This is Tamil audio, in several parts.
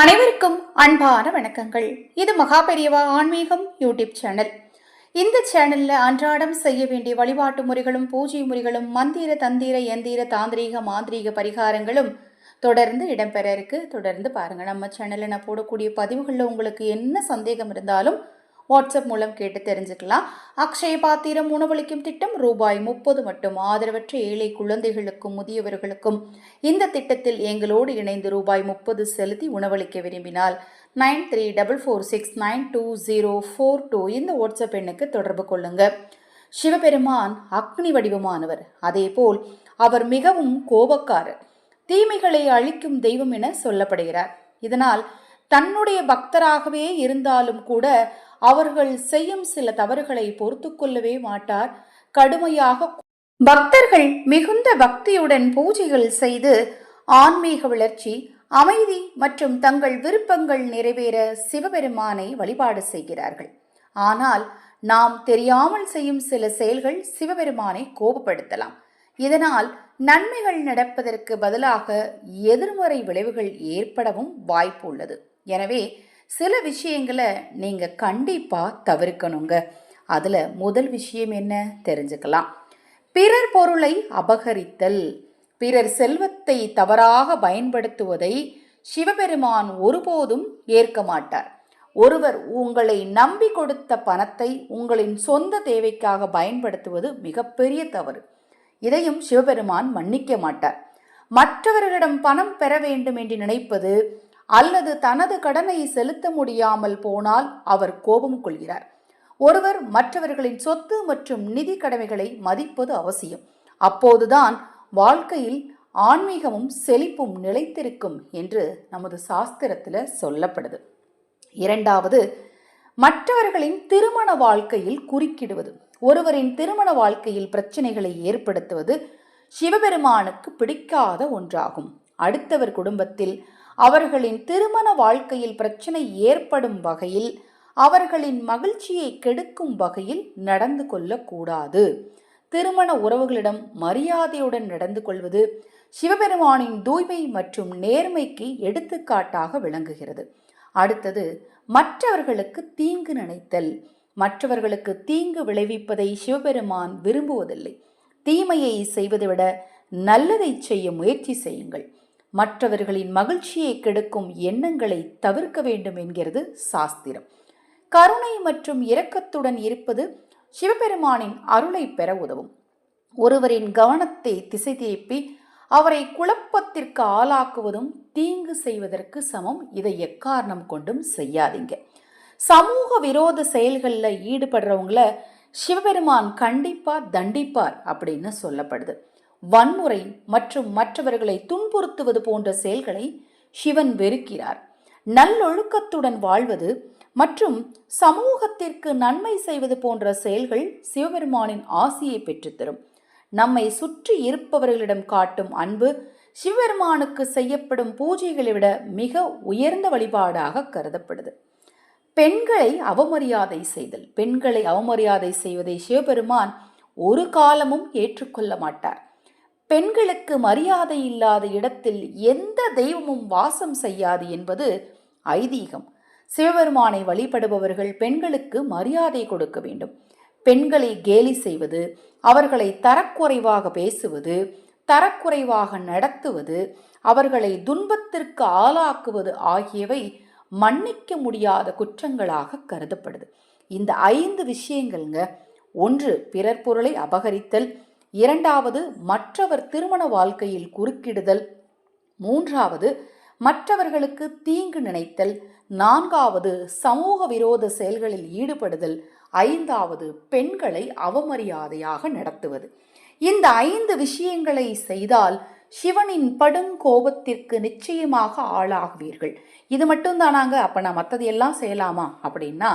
அனைவருக்கும் அன்பான வணக்கங்கள். இது மகா பெரியவா ஆன்மீகம் யூடியூப் சேனல். இந்த சேனல்ல அன்றாடம் செய்ய வேண்டிய வழிபாட்டு முறைகளும் பூஜை முறைகளும் மந்திர தந்திர எந்திர தாந்திரீக மாந்திரீக பரிகாரங்களும் தொடர்ந்து இடம்பெற இருக்கு. தொடர்ந்து பாருங்க நம்ம சேனல்ல நான் போடக்கூடிய பதிவுகளில் உங்களுக்கு என்ன சந்தேகம் இருந்தாலும் வாட்ஸ்அப் மூலம் கேட்டு தெரிஞ்சுக்கலாம். அக்ஷய பாத்திரம் உணவளிக்கும் திட்டம் ரூபாய் முப்பது மட்டும். ஆதரவற்ற ஏழை குழந்தைகளுக்கும் முதியவர்களுக்கும் இந்த திட்டத்தில் எங்களோடு இணைந்து ரூபாய் முப்பது செலுத்தி உணவளிக்க விரும்பினால் nine three double four six nine two zero four two இந்த வாட்ஸ்அப் எண்ணுக்கு தொடர்பு கொள்ளுங்க. சிவபெருமான் அக்னி வடிவமானவர். அதேபோல் அவர் மிகவும் கோபக்காரர். தீமைகளை அழிக்கும் தெய்வம் என சொல்லப்படுகிறார். இதனால் தன்னுடைய பக்தராகவே இருந்தாலும் கூட அவர்கள் செய்யும் சில தவறுகளை பொறுத்து கொள்ளவே மாட்டார். கடுமையாக பக்தர்கள் மிகுந்த பக்தியுடன் பூஜைகள் செய்து ஆன்மீக வளர்ச்சி அமைதி மற்றும் தங்கள் விருப்பங்கள் நிறைவேற சிவபெருமானை வழிபாடு செய்கிறார்கள். ஆனால் நாம் தெரியாமல் செய்யும் சில செயல்கள் சிவபெருமானை கோபப்படுத்தலாம். இதனால் நன்மைகள் நடப்பதற்கு பதிலாக எதிர்மறை விளைவுகள் ஏற்படவும் வாய்ப்பு உள்ளது எனவே சில விஷயங்களை நீங்கள் கண்டிப்பாக தவிர்க்கணுங்க. அதில் முதல் விஷயம் என்ன? தெரிஞ்சுக்கலாம். பிறர் பொருளை அபகரித்தல். பிறர் செல்வத்தை தவறாக பயன்படுத்துவதை சிவபெருமான் ஒருபோதும் ஏற்க மாட்டார். ஒருவர் உங்களை நம்பி கொடுத்த பணத்தை உங்களின் சொந்த தேவைக்காக பயன்படுத்துவது மிகப்பெரிய தவறு. இதையும் சிவபெருமான் மன்னிக்க மாட்டார். மற்றவர்களிடம் பணம் பெற வேண்டும் என்று நினைப்பது அல்லது தனது கடனை செலுத்த முடியாமல் போனால் அவர் கோபம் கொள்கிறார். ஒருவர் மற்றவர்களின் சொத்து மற்றும் நிதி கடமைகளை மதிப்பது அவசியம். அப்போதுதான் வாழ்க்கையில் ஆன்மீகமும் செழிப்பும் நிலைத்திருக்கும் என்று நமது சாஸ்திரத்தில் சொல்லப்படுது. இரண்டாவது மற்றவர்களின் திருமண வாழ்க்கையில் குறுக்கிடுவது. ஒருவரின் திருமண வாழ்க்கையில் பிரச்சனைகளை ஏற்படுத்துவது சிவபெருமானுக்கு பிடிக்காத ஒன்றாகும். அடுத்தவர் குடும்பத்தில் அவர்களின் திருமண வாழ்க்கையில் பிரச்சனை ஏற்படும் வகையில் அவர்களின் மகிழ்ச்சியை கெடுக்கும் வகையில் நடந்து கொள்ளக்கூடாது. திருமண உறவுகளிடம் மரியாதையுடன் நடந்து கொள்வது சிவபெருமானின் தூய்மை மற்றும் நேர்மைக்கு எடுத்துக்காட்டாக விளங்குகிறது. அடுத்தது மற்றவர்களுக்கு தீங்கு நினைத்தல். மற்றவர்களுக்கு தீங்கு விளைவிப்பதை சிவபெருமான் விரும்புவதில்லை. தீமையை செய்வதை விட நல்லதை செய்ய முயற்சி செய்யுங்கள். மற்றவர்களின் மகிழ்ச்சியை கெடுக்கும் எண்ணங்களை தவிர்க்க வேண்டும் என்கிறது சாஸ்திரம். கருணை மற்றும் இரக்கத்துடன் இருப்பது சிவபெருமானின் அருளை பெற உதவும். ஒருவரின் கவனத்தை திசை திருப்பி அவரை குழப்பத்திற்கு ஆளாக்குவதும் தீங்கு செய்வதற்கு சமம். இதை எக்காரணம் கொண்டும் செய்யாதீங்க. சமூக விரோத செயல்களில் ஈடுபடுறவங்கள சிவபெருமான் கண்டிப்பாக தண்டிப்பார் அப்படின்னு சொல்லப்படுது. வன்முறை மற்றும் மற்றவர்களை துன்புறுத்துவது போன்ற செயல்களை சிவன் வெறுக்கிறார். நல்லொழுக்கத்துடன் வாழ்வது மற்றும் சமூகத்திற்கு நன்மை செய்வது போன்ற செயல்கள் சிவபெருமானின் ஆசியை பெற்றுத்தரும். நம்மை சுற்றி இருப்பவர்களிடம் காட்டும் அன்பு சிவபெருமானுக்கு செய்யப்படும் பூஜைகளை விட மிக உயர்ந்த வழிபாடாக கருதப்படுது. பெண்களை அவமரியாதை செய்தல் பெண்களை அவமரியாதை செய்வதை சிவபெருமான் ஒரு காலமும் ஏற்றுக்கொள்ள மாட்டார். பெண்களுக்கு மரியாதை இல்லாத இடத்தில் எந்த தெய்வமும் வாசம் செய்யாது என்பது ஐதீகம். சிவபெருமானை வழிபடுபவர்கள் பெண்களுக்கு மரியாதை கொடுக்க வேண்டும். பெண்களை கேலி செய்வது அவர்களை தரக்குறைவாக பேசுவது தரக்குறைவாக நடத்துவது அவர்களை துன்பத்திற்கு ஆளாக்குவது ஆகியவை மன்னிக்க முடியாத குற்றங்களாக கருதப்படுது. இந்த ஐந்து விஷயங்கள்ங்க ஒன்று பிறர் பொருளை அபகரித்தல் இரண்டாவது மற்றவர் திருமண வாழ்க்கையில் குறுக்கிடுதல். மூன்றாவது மற்றவர்களுக்கு தீங்கு நினைத்தல். நான்காவது சமூக விரோத செயல்களில் ஈடுபடுதல். ஐந்தாவது பெண்களை அவமரியாதையாக நடத்துவது. இந்த ஐந்து விஷயங்களை செய்தால் சிவனின் படுங்கோபத்திற்கு நிச்சயமாக ஆளாகுவீர்கள். இது மட்டும்தானாங்க? அப்போ நான் மற்றதையெல்லாம் செய்யலாமா? அப்படின்னா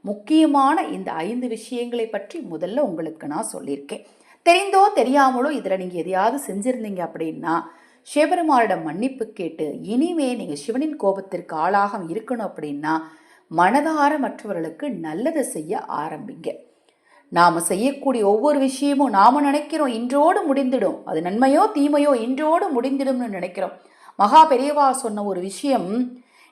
முக்கியமான இந்த ஐந்து விஷயங்களை பற்றி முதல்ல உங்களுக்கு நான் சொல்லியிருக்கேன். தெரிந்தோ தெரியாமலோ இதில் நீங்கள் எதையாவது செஞ்சுருந்தீங்க அப்படின்னா சிவபெருமானிடம் மன்னிப்பு கேட்டு இனிமே நீங்கள் சிவனின் கோபத்திற்கு ஆளாக இருக்கணும் அப்படின்னா மனதார மற்றவர்களுக்கு நல்லதை செய்ய ஆரம்பிங்க. நாம் செய்யக்கூடிய ஒவ்வொரு விஷயமும் நாம் நினைக்கிறோம் இன்றோடு முடிந்திடும். அது நன்மையோ தீமையோ இன்றோடு முடிந்திடும்னு நினைக்கிறோம். மகா பெரியவா சொன்ன ஒரு விஷயம்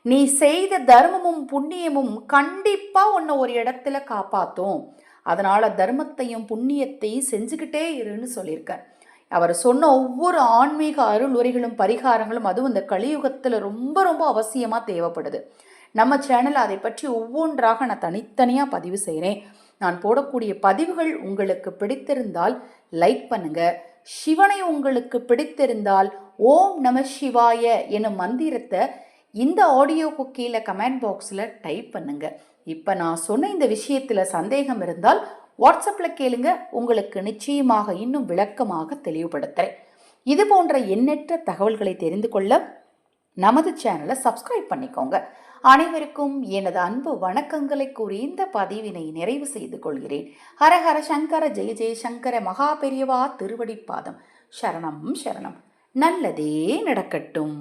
நீ செய்த தர்மமும் புண்ணியமும் கண்டிப்பாக உன்னை ஒரு இடத்துல காப்பாற்றும் அதனால் தர்மத்தையும் புண்ணியத்தையும் செஞ்சுக்கிட்டே இருன்னு சொல்லியிருக்கார். அவர் சொன்ன ஒவ்வொரு ஆன்மீக அருள் உரைகளும் பரிகாரங்களும் அதுவும் இந்த கலியுகத்தில் ரொம்ப ரொம்ப அவசியமாக தேவைப்படுது. நம்ம சேனல் அதை பற்றி ஒவ்வொன்றாக நான் தனித்தனியாக பதிவு செய்கிறேன் நான் போடக்கூடிய பதிவுகள் உங்களுக்கு பிடித்திருந்தால் லைக் பண்ணுங்க. சிவனை உங்களுக்கு பிடித்திருந்தால் ஓம் நம சிவாய எனும் மந்திரத்தை இந்த ஆடியோக்கு கீழே கமெண்ட் பாக்ஸில் டைப் பண்ணுங்கள் இப்போ நான் சொன்ன இந்த விஷயத்தில் சந்தேகம் இருந்தால் வாட்ஸ்அப்பில் கேளுங்க. உங்களுக்கு நிச்சயமாக இன்னும் விளக்கமாக தெளிவுபடுத்துகிறேன் இது போன்ற எண்ணற்ற தகவல்களை தெரிந்து கொள்ள நமது சேனலை சப்ஸ்கிரைப் பண்ணிக்கோங்க. அனைவருக்கும் எனது அன்பு வணக்கங்களை கூறி இந்த பதிவினை நிறைவு செய்து கொள்கிறேன். ஹரஹர சங்கர ஜெய ஜெய சங்கர மகா பெரியவா திருவடிப்பாதம். சரணம் சரணம். நல்லதே நடக்கட்டும்.